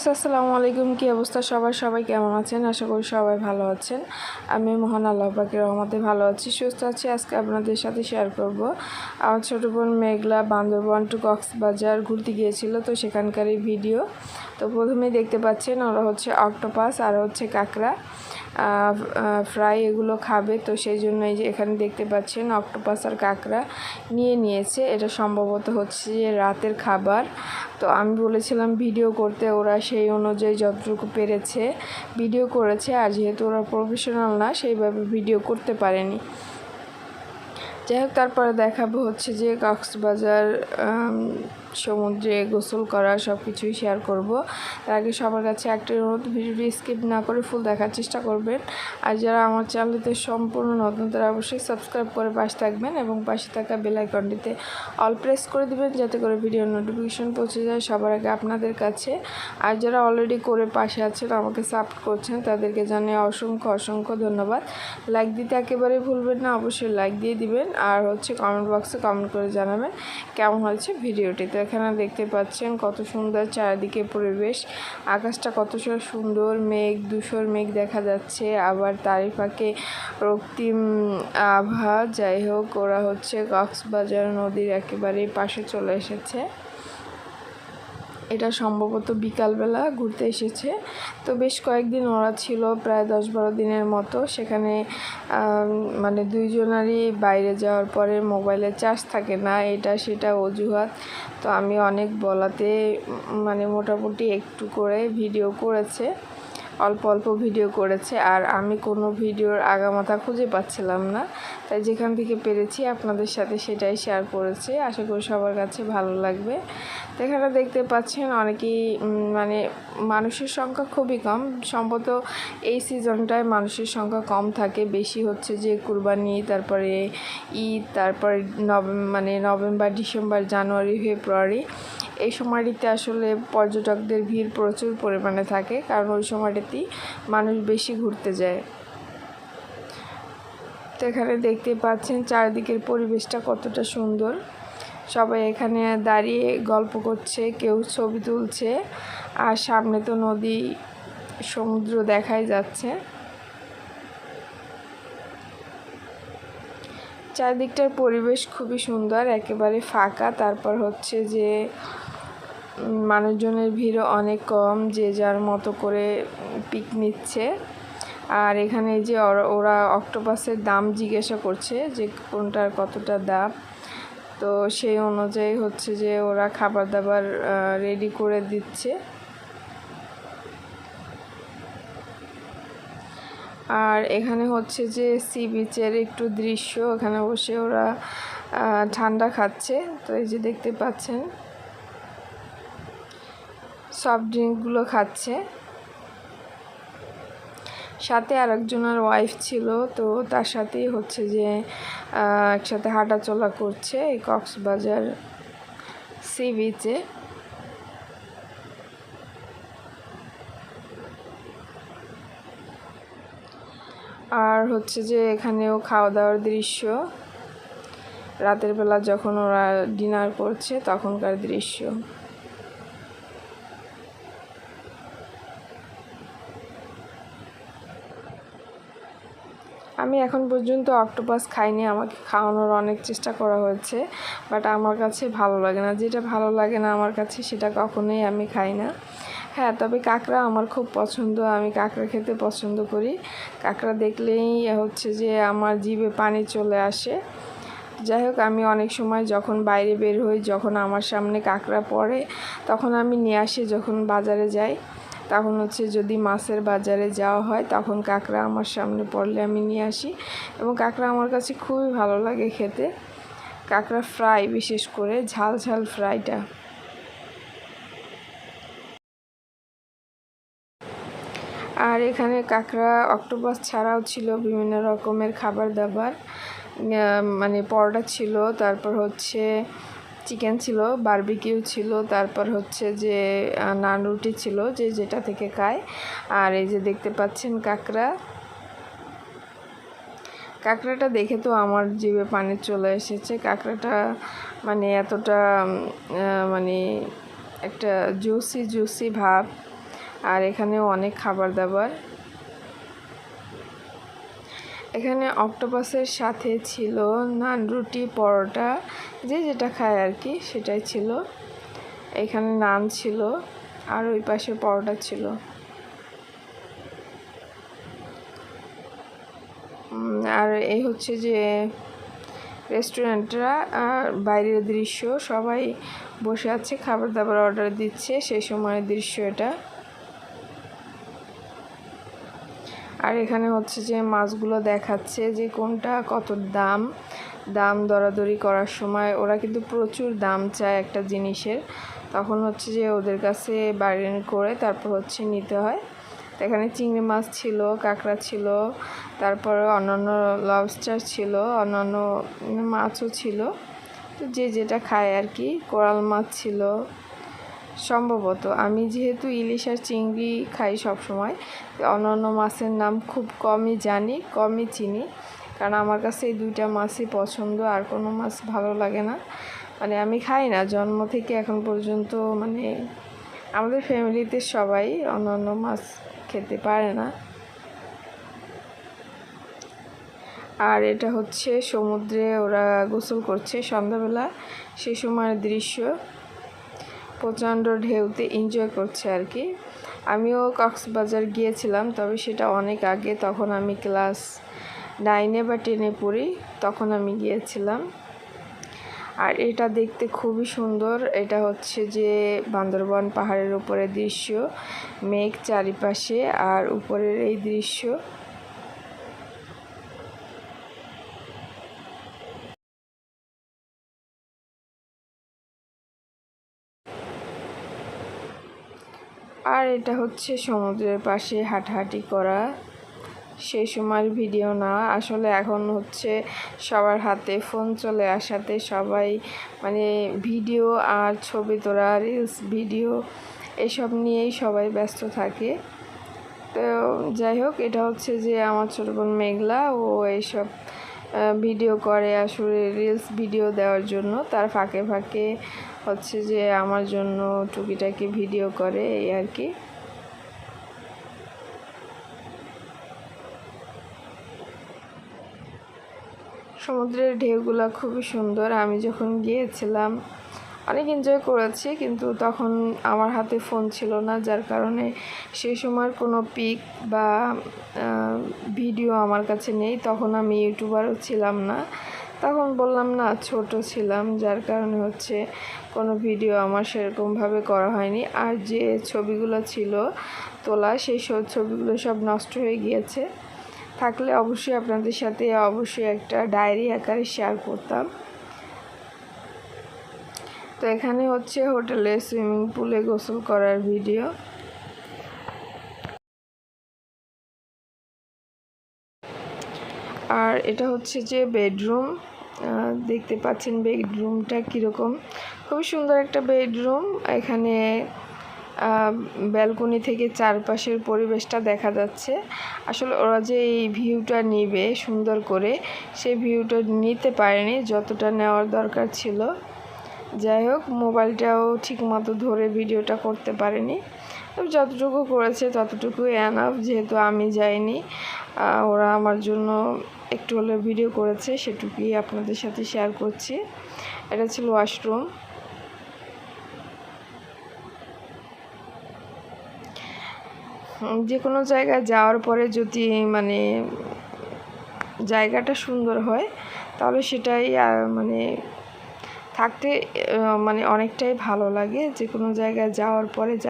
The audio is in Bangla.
ভিউয়ার্স আসসালামু আলাইকুম। কী অবস্থা সবাই সবাই কেমন আছেন? আশা করি সবাই ভালো আছেন। আমি মহান আল্লাহ পাকের রহমতে ভালো আছি, সুস্থ আছি। আজকে আপনাদের সাথে শেয়ার করব। আমার ছোটো বোন মেঘলা বান্দরবন টু কক্সবাজার ঘুরতে গিয়েছিল, তো সেখানকারই ভিডিও তো প্রথমেই দেখতে পাচ্ছেন ওরা হচ্ছে অক্টোপাস আর হচ্ছে কাঁকড়া। ফ্রাই এগুলো খাবে। তো সেই জন্য এই যে এখানে দেখতে পাচ্ছেন অক্টোপাস আর কাঁকড়া নিয়ে নিয়েছে। এটা সম্ভবত হচ্ছে যে রাতের খাবার। তো আমি বলেছিলাম ভিডিও করতে, ওরা সেই অনুযায়ী যতটুকু পেরেছে ভিডিও করেছে। আর যেহেতু ওরা প্রফেশনাল না, সেইভাবে ভিডিও করতে পারেনি। যাই হোক, তারপরে দেখাবো হচ্ছে যে কক্সবাজার সমুদ্রে গোসল করা সব কিছুই শেয়ার করব। তার আগে সবার কাছে একটা অনুরোধ, ভিডিওটি স্কিপ না করে ফুল দেখার চেষ্টা করবেন। আর যারা আমার চ্যানেলটিতে সম্পূর্ণ নতুন, তারা অবশ্যই সাবস্ক্রাইব করে পাশে থাকবেন এবং পাশে থাকা বেল আইকনটিতে অল প্রেস করে দিবেন, যাতে করে ভিডিও নোটিফিকেশন পৌঁছে যায় সবার আগে আপনাদের কাছে। আর যারা অলরেডি করে পাশে আছেন, আমাকে সাপোর্ট করছেন, তাদেরকে জানিয়ে অসংখ্য অসংখ্য ধন্যবাদ। লাইক দিতে একেবারে ভুলবেন না, অবশ্যই লাইক দিয়ে দিবেন। আর হচ্ছে কমেন্ট বক্সে কমেন্ট করে জানাবেন কেমন হয়েছে ভিডিওটিতে এখানে দেখতে পাচ্ছেন কত সুন্দর চারিদিকে পরিবেশ। আকাশটা কত সুন্দর মেঘ দূষর মেঘ দেখা যাচ্ছে। আবার তারই ফাঁকে রক্তিম আভা। যাই হোক, ওরা হচ্ছে কক্সবাজার নদীর একেবারে পাশে চলে এসেছে। এটা সম্ভবত বিকালবেলা ঘুরতে এসেছে। তো বেশ কয়েকদিন ওরা ছিল, প্রায় দশ বারো দিনের মতো। সেখানে মানে দুইজনারই বাইরে যাওয়ার পরে মোবাইলে চার্জ থাকে না, এটা সেটা অজুহাত। তো আমি অনেক বলাতে মানে মোটামুটি একটু করে ভিডিও করেছে। অল্প অল্প ভিডিও করেছে আর আমি কোনো ভিডিওর আগামাথা খুঁজে পাচ্ছিলাম না। তাই যেখান থেকে পেরেছি আপনাদের সাথে সেটাই শেয়ার করেছি। আশা করি সবার কাছে ভালো লাগবে। এখানে দেখতে পাচ্ছেন অনেকেই মানে মানুষের সংখ্যা খুবই কম। সম্ভবত এই সিজনটায় মানুষের সংখ্যা কম থাকে। বেশি হচ্ছে যে কুরবানি, তারপরে ঈদ, তারপরে নভেম্বর মানে নভেম্বর, ডিসেম্বর, জানুয়ারি, ফেব্রুয়ারি। এই সময়টিতে আসলে পর্যটকদের ভিড় প্রচুর পরিমাণে থাকে, কারণ ওই সময়টিতেই মানুষ বেশি ঘুরতে যায়। তো এখানে দেখতে পাচ্ছেন চারিদিকের পরিবেশটা কতটা সুন্দর। সবাই এখানে দাঁড়িয়ে গল্প করছে, কেউ ছবি তুলছে, আর সামনে তো নদী, সমুদ্র দেখাই যাচ্ছে। চারিদিকটার পরিবেশ খুবই সুন্দর, একেবারে ফাঁকা। তারপর হচ্ছে যে মানুষজনের ভিড়ও অনেক কম, যে যার মতো করে পিক নিচ্ছে। আর এখানে যে ওরা অক্টোপাসের দাম জিজ্ঞাসা করছে যে কোনটার কতটা দাম। তো সেই অনুযায়ী হচ্ছে যে ওরা খাবার দাবার রেডি করে দিচ্ছে। আর এখানে হচ্ছে যে সি বিচের একটু দৃশ্য, এখানে বসে ওরা ঠান্ডা খাচ্ছে। তো এই যে দেখতে পাচ্ছেন সফট ড্রিঙ্কগুলো খাচ্ছে। সাথে আর একজনের ওয়াইফ ছিল, তো তার সাথেই হচ্ছে যে একসাথে হাঁটাচলা করছে এই কক্সবাজার সি বিচে আর হচ্ছে যে, এখানেও খাওয়া দাওয়ার দৃশ্য। রাতের বেলা যখন ওরা ডিনার করছে, তখনকার দৃশ্য। আমি এখন পর্যন্ত অক্টোপাস খাইনি, আমাকে খাওয়ানোর অনেক চেষ্টা করা হয়েছে বাট আমার কাছে ভালো লাগে না। যেটা ভালো লাগে না আমার কাছে, সেটা কখনোই আমি খাই না। হ্যাঁ তবে কাঁকড়া আমার খুব পছন্দ, আমি কাঁকড়া খেতে পছন্দ করি। কাঁকড়া দেখলেই হচ্ছে যে আমার জিভে পানি চলে আসে। যাই হোক, আমি অনেক সময় যখন বাইরে বের হই, যখন আমার সামনে কাঁকড়া পড়ে, তখন আমি নিয়ে আসি, যখন বাজারে যাই। তখন হচ্ছে যদি মাছের বাজারে যাওয়া হয়, তখন কাঁকড়া আমার সামনে পড়লে আমি নিয়ে আসি। এবং কাঁকড়া আমার কাছে খুবই ভালো লাগে খেতে। কাঁকড়া ফ্রাই বিশেষ করে ঝাল ঝাল ফ্রাইটা। আর এখানে কাঁকড়া অক্টোপাস ছাড়াও ছিল বিভিন্ন রকমের খাবার দাবার। মানে পরোটা ছিল, তারপর হচ্ছে চিকেন ছিল, বারবিকিউ ছিল, তারপর হচ্ছে যে নান রুটি ছিল, যে যেটা থেকে খায়। আর এই যে দেখতে পাচ্ছেন কাঁকড়া। কাঁকড়াটা দেখে তো আমার জিভে পানি চলে এসেছে। কাঁকড়াটা মানে এতটা মানে একটা জুসি জুসি ভাব। আর এখানেও অনেক খাবার দাবার এখানে অক্টোপাসের সাথে ছিল নান রুটি, পরোটা, যে যেটা খায় আর কি, সেটাই ছিল। এখানে নান ছিল আর ওই পাশে পরোটা ছিল। আর এই হচ্ছে যে রেস্টুরেন্টরা আর বাইরের দৃশ্য, সবাই বসে আছে, খাবার দাবার অর্ডার দিচ্ছে, সেই সময়ের দৃশ্য এটা। আর এখানে হচ্ছে যে মাছগুলো দেখাচ্ছে যে কোনটা কত দাম। দাম দরাদরি করার সময় ওরা কিন্তু প্রচুর দাম চায় একটা জিনিসের। তখন হচ্ছে যে ওদের কাছে বার্গেন করে তারপর হচ্ছে নিতে হয়। এখানে চিংড়ি মাছ ছিল, কাঁকড়া ছিল, তারপরে অন্যান্য লবস্টার ছিল, অন্যান্য মাছও ছিল। তো যে যেটা খায় আর কি, কোরাল মাছ ছিল সম্ভবত। আমি যেহেতু ইলিশ আর চিংড়ি খাই সব সময় অন্যান্য মাছের নাম খুব কমই জানি, কমই চিনি। কারণ আমার কাছে এই দুইটা মাছই পছন্দ, আর কোনো মাছ ভালো লাগে না। মানে আমি খাই না, জন্ম থেকে এখন পর্যন্ত মানে আমাদের ফ্যামিলিতে সবাই অন্যান্য মাছ খেতে পারে না। আর এটা হচ্ছে সমুদ্রে ওরা গোসল করছে সন্ধ্যাবেলা, সে সময়ের দৃশ্য। প্রচণ্ড ঢেউতে এনজয় করছে আর কি। আমিও কক্সবাজার গিয়েছিলাম, তবে সেটা অনেক আগে। তখন আমি ক্লাস নাইনে বা টেনে পড়ি, তখন আমি গিয়েছিলাম। আর এটা দেখতে খুবই সুন্দর। এটা হচ্ছে যে বান্দরবন পাহাড়ের উপরে দৃশ্য, মেঘ চারিপাশে আর উপরের এই দৃশ্য। আর এটা হচ্ছে সমুদ্রের পাশে হাঁটাহাঁটি করা। সেই সময়ের ভিডিও না। আসলে এখন হচ্ছে সবার হাতে ফোন চলে আসাতে সবাই মানে ভিডিও আর ছবি তোলা রিলস ভিডিও এসব নিয়েই সবাই ব্যস্ত থাকে। তো যাই হোক, এটা হচ্ছে যে আমার ছোটো বোন মেঘলা। ও এইসব ভিডিও করে আসলে রিলস ভিডিও দেওয়ার জন্য। তার ফাঁকে ফাঁকে হচ্ছে যে আমার জন্য টুকিটাকি ভিডিও করে এই আর কি। সমুদ্রের ঢেউগুলো খুবই সুন্দর। আমি যখন গিয়েছিলাম, অনেক এনজয় করেছি, কিন্তু তখন আমার হাতে ফোন ছিল না, যার কারণে সেই সময়ের কোনো পিক বা ভিডিও আমার কাছে নেই। তখন আমি ইউটিউবারও ছিলাম না। তখন বললাম, না, ছোট ছিলাম, যার কারণে হচ্ছে কোনো ভিডিও আমার সেরকমভাবে করা হয়নি। আর যে ছবিগুলো ছিল তোলা, সেই সব ছবিগুলো সব নষ্ট হয়ে গিয়েছে। থাকলে অবশ্যই আপনাদের সাথে অবশ্যই একটা ডায়েরি আকারে শেয়ার করতাম। তো এখানে হচ্ছে হোটেলে সুইমিং পুলে গোসল করার ভিডিও। আর এটা হচ্ছে যে বেডরুম দেখতে পাচ্ছেন বেডরুমটা কীরকম। খুবই সুন্দর একটা বেডরুম, এখানে ব্যালকনি থেকে চারপাশের পরিবেশটা দেখা যাচ্ছে। আসলে ওরা যে এই ভিউটা নিবে সুন্দর করে সেই ভিউটা নিতে পারেনি, যতটা নেওয়ার দরকার ছিল। যাই হোক, মোবাইলটাও ঠিকমতো ধরে ভিডিওটা করতে পারেনি। যতটুকু করেছে ততটুকু এনাফ যেহেতু আমি যাইনি ওরা আমার জন্য একটু হলে ভিডিও করেছে, সেটুকুই আপনাদের সাথে শেয়ার করছি। এটা ছিল ওয়াশরুম যে কোনো জায়গায় যাওয়ার পরে যদি মানে জায়গাটা সুন্দর হয়, তাহলে সেটাই মানে থাকতে মানে অনেকটাই ভালো লাগে। যে কোনো জায়গায় যাওয়ার পরে